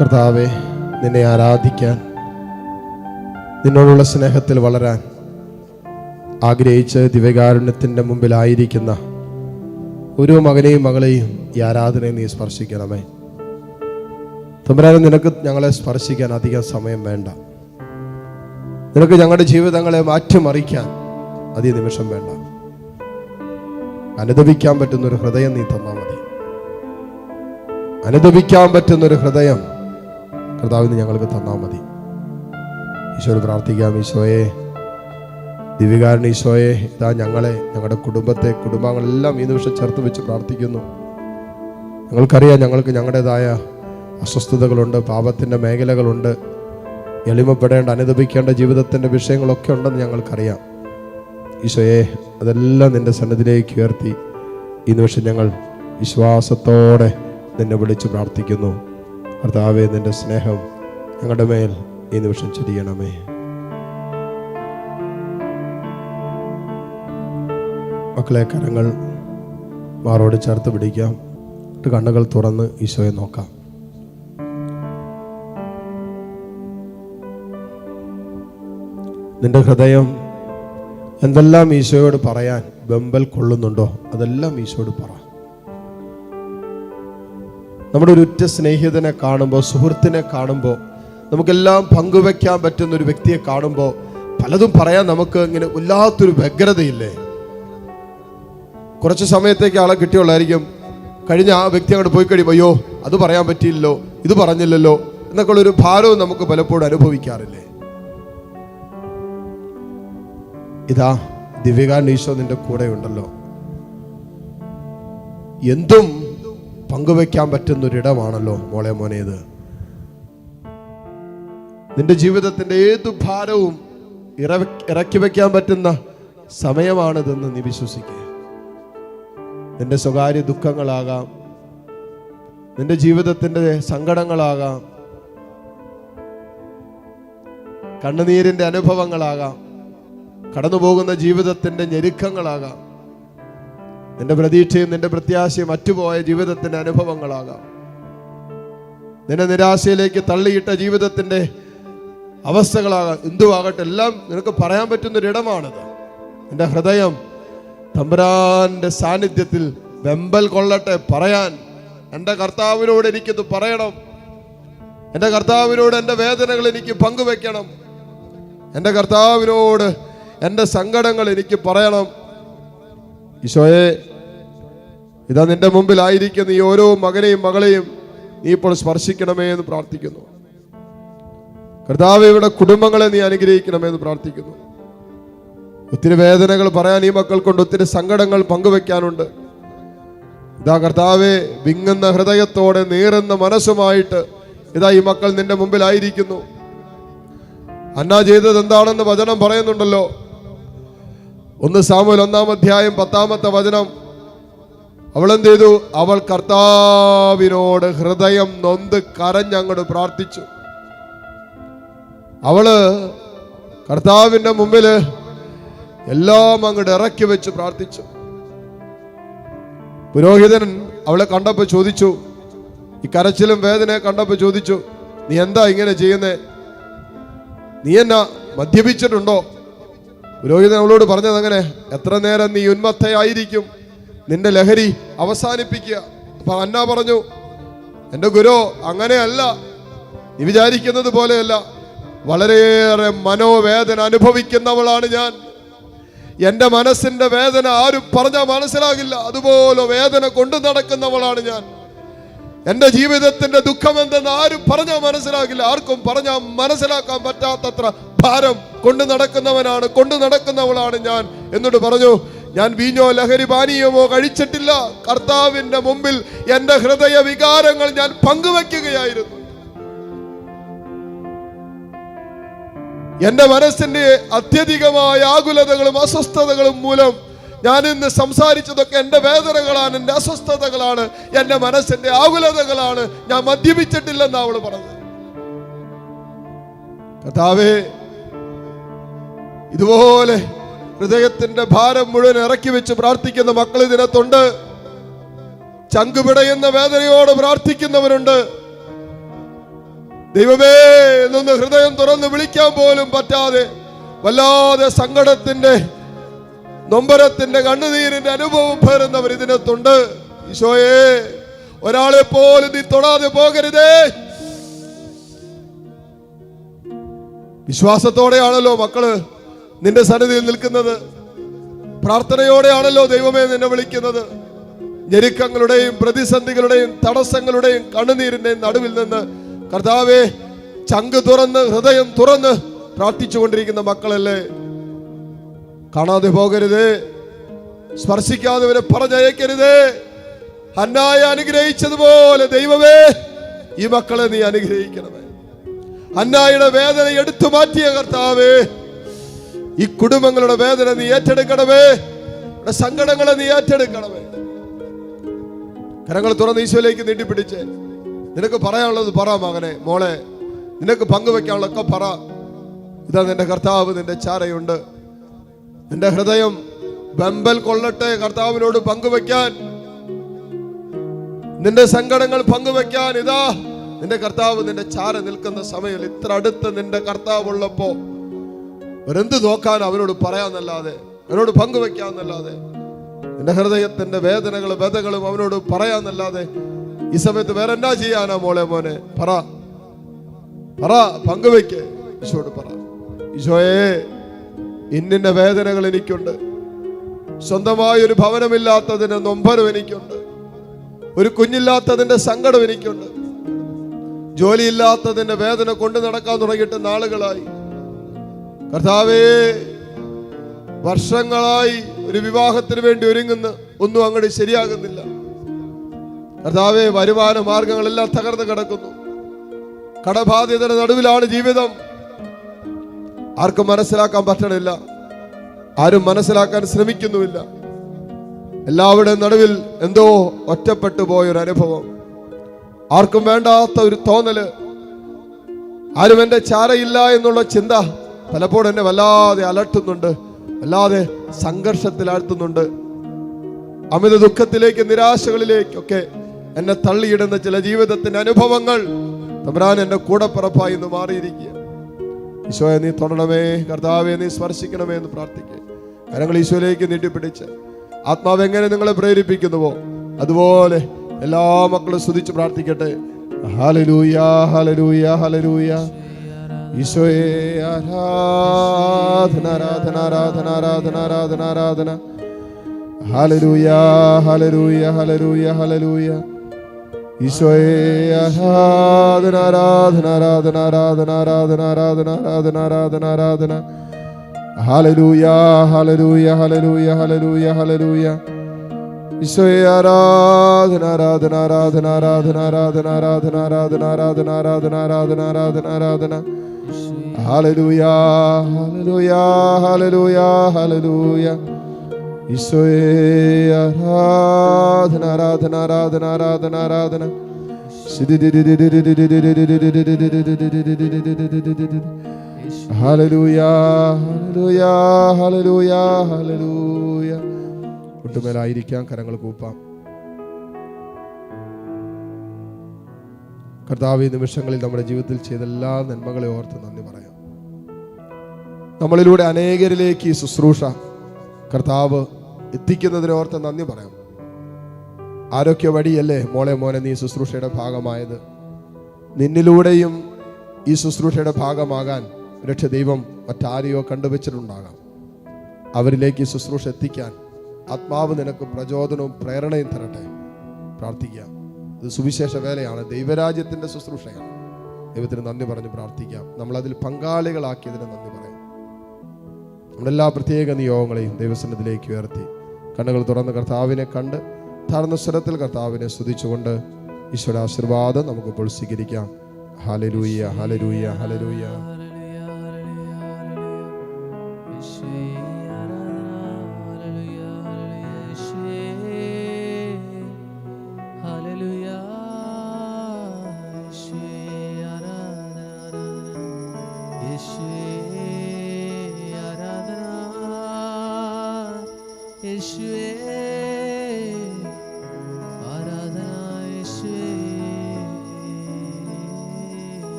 കർത്താവെ നിന്നെ ആരാധിക്കാൻ നിന്നോടുള്ള സ്നേഹത്തിൽ വളരാൻ ആഗ്രഹിച്ച് ദിവ്യകാരുണ്യത്തിന്റെ മുമ്പിലായിരിക്കുന്ന ഓരോ മകനെയും മകളെയും ഈ ആരാധനയെ നീ സ്പർശിക്കണമേ. തമ്പുരാനെ നിനക്ക് ഞങ്ങളെ സ്പർശിക്കാൻ അധികം സമയം വേണ്ട. നിനക്ക് ഞങ്ങളുടെ ജീവിതങ്ങളെ മാറ്റിമറിക്കാൻ അധിക നിമിഷം വേണ്ട. അനുദപിക്കാൻ പറ്റുന്നൊരു ഹൃദയം നീ തന്നാൽ മതി. അനുദപിക്കാൻ പറ്റുന്നൊരു ഹൃദയം കർത്താവിന് ഞങ്ങൾക്ക് തന്നാൽ മതി. ഈശോയോട് പ്രാർത്ഥിക്കാം ഈശോയെ. ദിവികാരൻ ഈശോയെ ഇതാ ഞങ്ങളെ ഞങ്ങളുടെ കുടുംബത്തെ കുടുംബങ്ങളെല്ലാം ഈ നിമിഷം ചേർത്ത് വെച്ച് പ്രാർത്ഥിക്കുന്നു. ഞങ്ങൾക്കറിയാം ഞങ്ങൾക്ക് ഞങ്ങളുടേതായ അസ്വസ്ഥതകളുണ്ട് പാപത്തിന്റെ മേഖലകളുണ്ട്. എളിമപ്പെടേണ്ട അനുദപിക്കേണ്ട ജീവിതത്തിന്റെ വിഷയങ്ങളൊക്കെ ഉണ്ടെന്ന് ഞങ്ങൾക്കറിയാം. ഈശോയെ അതെല്ലാം നിന്റെ സന്നദ്ധിയിലേക്ക് ഉയർത്തി. ഈ നിമിഷം ഞങ്ങൾ വിശ്വാസത്തോടെ നിന്നെ വിളിച്ച് പ്രാർത്ഥിക്കുന്നു. കർത്താവെ നിന്റെ സ്നേഹം ഞങ്ങളുടെ മേൽ ഈ നിമിഷം ചൊരിയണമേ. മക്കളെ കരങ്ങൾ മാറോട് ചേർത്ത് പിടിക്കാം. കണ്ണുകൾ തുറന്ന് ഈശോയെ നോക്കാം. നിന്റെ ഹൃദയം എന്തെല്ലാം ഈശോയോട് പറയാൻ വെമ്പൽ കൊള്ളുന്നുണ്ടോ? അതെല്ലാം ഈശോയോട് പറ. നമ്മുടെ ഒരു ഉറ്റ സ്നേഹിതനെ കാണുമ്പോൾ സുഹൃത്തിനെ കാണുമ്പോൾ നമുക്കെല്ലാം പങ്കുവെക്കാൻ പറ്റുന്ന ഒരു വ്യക്തിയെ കാണുമ്പോൾ പലതും പറയാൻ നമുക്ക് ഇങ്ങനെ വല്ലാത്തൊരു വ്യഗ്രതയില്ലേ? കുറച്ച് സമയത്തേക്ക് ആളെ കിട്ടിയുള്ളായിരിക്കും. കഴിഞ്ഞ ആ വ്യക്തി അങ്ങോട്ട് പോയി കഴിയുമ്പോൾ അയ്യോ അത് പറയാൻ പറ്റിയില്ലല്ലോ ഇത് പറഞ്ഞില്ലല്ലോ എന്നൊക്കെ ഉള്ളൊരു ഭാരവും നമുക്ക് പലപ്പോഴും അനുഭവിക്കാറില്ലേ? ഇതാ ദിവ്യകാരൻ ഈശോ നിന്റെ കൂടെ ഉണ്ടല്ലോ എന്തും പങ്കുവെക്കാൻ പറ്റുന്ന ഒരിടമാണല്ലോ മോളെ മോനേത് നിന്റെ ജീവിതത്തിന്റെ ഏതു ഭാരവും ഇറ ഇറക്കി വെക്കാൻ പറ്റുന്ന സമയമാണിതെന്ന് നീ വിശ്വസിക്കുക നിന്റെ സ്വകാര്യ ദുഃഖങ്ങളാകാം നിന്റെ ജീവിതത്തിന്റെ സങ്കടങ്ങളാകാം കണ്ണുനീരിന്റെ അനുഭവങ്ങളാകാം കടന്നുപോകുന്ന ജീവിതത്തിന്റെ ഞെരുക്കങ്ങളാകാം. നിന്റെ പ്രതീക്ഷയും നിന്റെ പ്രത്യാശയും മറ്റുപോയ ജീവിതത്തിന്റെ അനുഭവങ്ങളാകാം. നിന്നെ നിരാശയിലേക്ക് തള്ളിയിട്ട ജീവിതത്തിന്റെ അവസ്ഥകളാകാം. എന്തുവാകട്ടെ എല്ലാം നിനക്ക് പറയാൻ പറ്റുന്ന ഒരിടമാണിത് നിന്റെ ഹൃദയം തമ്പുരാന്റെ സാന്നിധ്യത്തിൽ വെമ്പൽ കൊള്ളട്ടെ പറയാൻ. എന്റെ കർത്താവിനോട് എനിക്കിത് പറയണം. എന്റെ കർത്താവിനോട് എന്റെ വേദനകൾ എനിക്ക് പങ്കുവെക്കണം. എന്റെ കർത്താവിനോട് എന്റെ സങ്കടങ്ങൾ എനിക്ക് പറയണം. ഈശോയെ ഇതാ നിന്റെ മുമ്പിലായിരിക്കുന്ന ഈ ഓരോ മകനെയും മകളെയും നീ ഇപ്പോൾ സ്പർശിക്കണമേ എന്ന് പ്രാർത്ഥിക്കുന്നു. കർത്താവ് ഇവിടെ കുടുംബങ്ങളെ നീ അനുഗ്രഹിക്കണമേ എന്ന് പ്രാർത്ഥിക്കുന്നു. ഒത്തിരി വേദനകൾ പറയാൻ ഈ മക്കൾക്കുണ്ട് ഒത്തിരി സങ്കടങ്ങൾ പങ്കുവെക്കാനുണ്ട്. ഇതാ കർത്താവെ വിങ്ങുന്ന ഹൃദയത്തോടെ നീറുന്ന മനസ്സുമായിട്ട് ഇതാ ഈ മക്കൾ നിന്റെ മുമ്പിലായിരിക്കുന്നു. അന്ന ചെയ്തത് എന്താണെന്ന് വചനം പറയുന്നുണ്ടല്ലോ. ഒന്ന് സാമുൽ ഒന്നാം അധ്യായം പത്താമത്തെ വചനം. അവൾ എന്ത് ചെയ്തു അവൾ കർത്താവിനോട് ഹൃദയം നൊന്ത് കരഞ്ഞങ്ങോട്ട് പ്രാർത്ഥിച്ചു. അവൾ കർത്താവിന്റെ മുമ്പിൽ എല്ലാം അങ്ങോട്ട് ഇറക്കി വെച്ച് പ്രാർത്ഥിച്ചു. പുരോഹിതൻ അവളെ കണ്ടപ്പോ ചോദിച്ചു ഈ കരച്ചിലും വേദനയെ കണ്ടപ്പോ ചോദിച്ചു നീ എന്താ ഇങ്ങനെ ചെയ്യുന്നേ? നീ എന്നാ മദ്യപിച്ചിട്ടുണ്ടോ? പുരോഹിതൻ അവളോട് പറഞ്ഞത് അങ്ങനെ എത്ര നേരം നീ ഉന്മത്തയായിരിക്കും? നിന്റെ ലഹരി അവസാനിപ്പിക്കുക. അപ്പൊ അന്ന പറഞ്ഞു എന്റെ ഗുരു അങ്ങനെയല്ല. നീ വിചാരിക്കുന്നത് പോലെയല്ല. വളരെയേറെ മനോവേദന അനുഭവിക്കുന്നവളാണ് ഞാൻ. എന്റെ മനസ്സിന്റെ വേദന ആരും പറഞ്ഞാൽ മനസ്സിലാകില്ല. അതുപോലെ വേദന കൊണ്ടു നടക്കുന്നവളാണ് ഞാൻ. എന്റെ ജീവിതത്തിന്റെ ദുഃഖം എന്തെന്ന് ആരും പറഞ്ഞാൽ മനസ്സിലാകില്ല. ആർക്കും പറഞ്ഞാൽ മനസ്സിലാക്കാൻ പറ്റാത്തത്ര ഭാരം കൊണ്ടു നടക്കുന്നവനാണ് കൊണ്ടു നടക്കുന്നവളാണ് ഞാൻ. എന്നിട്ട് പറഞ്ഞു ഞാൻ വീഞ്ഞോ ലഹരി പാനീയമോ കഴിച്ചിട്ടില്ല. കർത്താവിന്റെ മുമ്പിൽ എന്റെ ഹൃദയ വികാരങ്ങൾ ഞാൻ പങ്കുവെക്കുകയായിരുന്നു എന്റെ മനസ്സിന്റെ അത്യധികമായ ആകുലതകളും അസ്വസ്ഥതകളും മൂലം ഞാൻ ഇന്ന് സംസാരിച്ചതൊക്കെ എന്റെ വേദനകളാണ് എന്റെ അസ്വസ്ഥതകളാണ് എന്റെ മനസ്സിന്റെ ആകുലതകളാണ്. ഞാൻ മദ്യപിച്ചിട്ടില്ലെന്ന് അവൾ പറഞ്ഞത്. കഥാവേ ഇതുപോലെ ഹൃദയത്തിന്റെ ഭാരം മുഴുവൻ ഇറക്കി വെച്ച് പ്രാർത്ഥിക്കുന്ന മക്കൾ ഇതിനകത്തുണ്ട്. ചങ്കുപിടയുന്ന വേദനയോട് പ്രാർത്ഥിക്കുന്നവരുണ്ട്. ദൈവമേ എന്നൊന്ന് ഹൃദയം തുറന്ന് വിളിക്കാൻ പോലും പറ്റാതെ വല്ലാതെ സങ്കടത്തിന്റെ നൊമ്പരത്തിന്റെ കണ്ണുനീരിന്റെ അനുഭവം പേരുന്നവർ ഇതിനകത്തുണ്ട്. ഈശോയെ ഒരാളെ പോലും നീ തൊടാതെ പോകരുതേ. വിശ്വാസത്തോടെയാണല്ലോ മക്കൾ നിന്റെ സന്നിധിയിൽ നിൽക്കുന്നത്. പ്രാർത്ഥനയോടെയാണല്ലോ ദൈവമേ നിന്നെ വിളിക്കുന്നത്. ഞെരുക്കങ്ങളുടെയും പ്രതിസന്ധികളുടെയും തടസ്സങ്ങളുടെയും കണ്ണുനീരിന്റെയും നടുവിൽ നിന്ന് കർത്താവെ ചങ്ക് തുറന്ന് ഹൃദയം തുറന്ന് പ്രാർത്ഥിച്ചുകൊണ്ടിരിക്കുന്ന മക്കളല്ലേ? കാണാതെ പോകരുതേ. സ്പർശിക്കാതെ പറഞ്ഞയക്കരുത്. ഹന്നായ അനുഗ്രഹിച്ചതുപോലെ ദൈവമേ ഈ മക്കളെ നീ അനുഗ്രഹിക്കണമേ. ഹന്നായുടെ വേദന എടുത്തു മാറ്റിയ കർത്താവേ ഈ കുടുംബങ്ങളുടെ വേദന നീ ഏറ്റെടുക്കണമേ. സങ്കടങ്ങളെ നീ ഏറ്റെടുക്കണമേ. കരങ്ങൾ തുറന്ന് ഈശോയിലേക്ക് നീട്ടിപ്പിടിച്ച് നിനക്ക് പറയാനുള്ളത് പറ മകനെ മോളെ നിനക്ക് പങ്കുവെക്കാനുള്ളതൊക്കെ പറ. ഇതാ നിന്റെ കർത്താവ് നിന്റെ ചാരയുണ്ട്. നിന്റെ ഹൃദയം ബമ്പൽ കൊള്ളട്ടെ കർത്താവിനോട് പങ്കുവെക്കാൻ. നിന്റെ സങ്കടങ്ങൾ പങ്കുവെക്കാൻ. ഇതാ നിന്റെ കർത്താവ് നിന്റെ ചാര നിൽക്കുന്ന സമയം ഇത്ര അടുത്ത് നിന്റെ കർത്താവ് ഉള്ളപ്പോ ഒരെന്ത് നോക്കാൻ അവനോട് പറയാന്നല്ലാതെ അവനോട് പങ്കുവെക്കാന്നല്ലാതെ എന്റെ ഹൃദയത്തിന്റെ വേദനകളും വ്യതകളും അവനോട് പറയാന്നല്ലാതെ ഈ സമയത്ത് വേറെ എന്നാ ചെയ്യാനാ മോളെ മോനെ? പറ. പറ പങ്കുവെക്ക്. ഈശോട് പറ. ഈശോയെ ഇന്നിന്റെ വേദനകൾ എനിക്കുണ്ട്. സ്വന്തമായ ഒരു ഭവനമില്ലാത്തതിന്റെ നൊമ്പരം എനിക്കുണ്ട്. ഒരു കുഞ്ഞില്ലാത്തതിന്റെ സങ്കടം എനിക്കുണ്ട്. ജോലിയില്ലാത്തതിന്റെ വേദന കൊണ്ടു നടക്കാൻ തുടങ്ങിയിട്ട് നാളുകളായി. കർത്താവേ വർഷങ്ങളായി ഒരു വിവാഹത്തിന് വേണ്ടി ഒരുങ്ങുന്ന ഒന്നും അങ്ങോട്ട് ശരിയാകുന്നില്ല. കർത്താവേ വരുമാന മാർഗങ്ങളെല്ലാം തകർന്നു കിടക്കുന്നു. കടബാധ്യതയുടെ നടുവിലാണ് ജീവിതം. ആർക്കും മനസ്സിലാക്കാൻ പറ്റണില്ല. ആരും മനസ്സിലാക്കാൻ ശ്രമിക്കുന്നുമില്ല. എല്ലാവരുടെയും നടുവിൽ എന്തോ ഒറ്റപ്പെട്ടു പോയൊരു അനുഭവം. ആർക്കും വേണ്ടാത്ത ഒരു തോന്നൽ. ആരും എന്റെ ചാരയില്ല എന്നുള്ള ചിന്ത പലപ്പോഴും എന്നെ വല്ലാതെ അലട്ടുന്നുണ്ട് വല്ലാതെ സംഘർഷത്തിലാഴ്ത്തുന്നുണ്ട്. അമിത ദുഃഖത്തിലേക്ക് നിരാശകളിലേക്കൊക്കെ എന്നെ തള്ളിയിടുന്ന ചില ജീവിതത്തിന്റെ അനുഭവങ്ങൾ തമ്പുരാൻ എന്റെ കൂടപ്പിറപ്പായി ഇന്ന് മാറിയിരിക്കുക ഈശോയെ നീ തൊടണമേ കർത്താവെ നീ സ്പർശിക്കണമേ എന്ന് പ്രാർത്ഥിക്കുക. കരങ്ങൾ ഈശോയിലേക്ക് നീട്ടിപ്പിടിച്ച് ആത്മാവ് എങ്ങനെ നിങ്ങളെ പ്രേരിപ്പിക്കുന്നുവോ അതുപോലെ എല്ലാ മക്കളും സ്തുതിച്ച് പ്രാർത്ഥിക്കട്ടെ. ഹലലൂയ ഹലലൂയ ഹലലൂയ ഈശോയെ ആരാധന ആരാധന ആരാധന ആരാധന ആരാധന ആരാധന ഹലരൂയ ഹലരൂയ ഹലരൂയ ഹലരൂയ ഈശോയെ ആരാധന ആരാധന ആരാധന ആരാധന ആരാധന ആരാധന ആരാധന ആരാധന ആരാധന ഹലരൂയ ഹലരൂയ ഹലരൂയ ഹലരൂയ ഹലരൂയ ഈശോയെ ആരാധന ആരാധന ആരാധന ആരാധന ആരാധന ആരാധന ആരാധന ആരാധന ആരാധന ആരാധന ആരാധന ആരാധന ഹലലൂയ ഹലലൂയ ഹലലൂയ ഹലലൂയ ഈശോയെ ആരാധന ആരാധന ആരാധന ആരാധന ആരാധന. ഹലലൂയ ഹലലൂയ ഹലലൂയ ഹലലൂയ ഒട്ടുമേലായിരിക്കാം കരങ്ങൾ കൂപ്പാം. കർത്താവ് ഈ നിമിഷങ്ങളിൽ നമ്മുടെ ജീവിതത്തിൽ ചെയ്ത എല്ലാ നന്മകളെ ഓർത്ത് നന്ദി പറയാം. നമ്മളിലൂടെ അനേകരിലേക്ക് ഈ ശുശ്രൂഷ കർത്താവ് എത്തിക്കുന്നതിനോർത്ത് നന്ദി പറയാം. ആരോഗ്യ വഴിയല്ലേ മോളെ മോനെ നീ ശുശ്രൂഷയുടെ ഭാഗമായത്? നിന്നിലൂടെയും ഈ ശുശ്രൂഷയുടെ ഭാഗമാകാൻ രക്ഷ ദൈവം മറ്റാരെയോ കണ്ടുവച്ചിട്ടുണ്ടാകാം. അവരിലേക്ക് ഈ ശുശ്രൂഷ എത്തിക്കാൻ ആത്മാവ് നിനക്ക് പ്രചോദനവും പ്രേരണയും തരട്ടെ. പ്രാർത്ഥിക്കാം ഇത് സുവിശേഷ വേലയാണ്. ദൈവരാജ്യത്തിന്റെ ശുശ്രൂഷയാണ്. ദൈവത്തിന് നന്ദി പറഞ്ഞ് പ്രാർത്ഥിക്കാം. നമ്മളതിൽ പങ്കാളികളാക്കിയതിന് നന്ദി പറയാം. നമ്മുടെ എല്ലാ പ്രത്യേക നിയോഗങ്ങളെയും ദൈവസന്നിധിയിലേക്ക് ഉയർത്തി കണ്ണുകൾ തുറന്ന് കർത്താവിനെ കണ്ട് താഴ്ന്ന സ്വരത്തിൽ കർത്താവിനെ സ്തുതിച്ചുകൊണ്ട് ഈശ്വര ആശീർവാദം നമുക്കിപ്പോൾ സ്വീകരിക്കാം ഹലരൂയ ഹലരൂയ ഹലരൂയ ഹലലൂയ Yeshua.